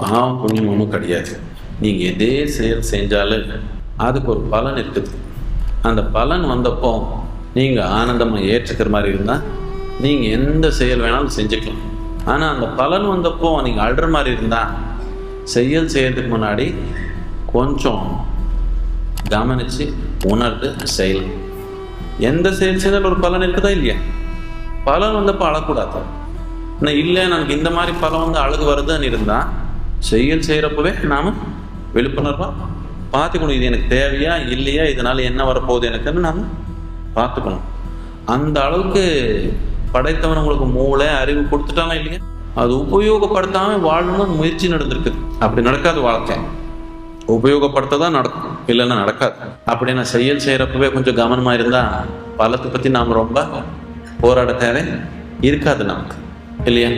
பாவம் புண்ணியம் ஒன்றும் கிடையாது. நீங்கள் எதே செயல் செஞ்சாலும் அதுக்கு ஒரு பலன் இருக்குது. அந்த பலன் வந்தப்போ நீங்கள் ஆனந்தமாக ஏற்றுக்கிற மாதிரி இருந்தால் நீங்கள் எந்த செயல் வேணாலும் செஞ்சுக்கலாம். ஆனால் அந்த பலன் வந்தப்போ நீங்கள் அழுற மாதிரி இருந்தால் செயல் செய்யறதுக்கு முன்னாடி கொஞ்சம் கவனித்து உணர்ந்து செயல். எந்த செயல் செய்தாலும் ஒரு பலன் இருக்குதா இல்லையா? பலன் வந்தப்போ அழக்கூடாது. ஆனால் இல்லை நமக்கு இந்த மாதிரி பலன் வந்து அழகு வருதுன்னு இருந்தால் செயல் செய்கிறப்பவே நாம் விழிப்புணர்வாக பார்த்துக்கணும். இது எனக்கு தேவையா இல்லையா இதனால் என்ன வரப்போகுது எனக்குன்னு நாம் பார்த்துக்கணும். அந்த அளவுக்கு படைத்தவன் உங்களுக்கு மூளை அறிவு கொடுத்துட்டாலும் இல்லையா? அது உபயோகப்படுத்தாமல் வாழணும்னு முயற்சி நடந்திருக்கு. அப்படி நடக்காது வாழ்க்கை. உபயோகப்படுத்த தான் நடக்கும். இல்லைன்னா நடக்காது. அப்படி நான் செயல் செய்கிறப்பவே கொஞ்சம் கவனமாக இருந்தால் பலத்தை பற்றி நாம் ரொம்ப போராட தேவை இருக்காது நமக்கு. இல்லையா?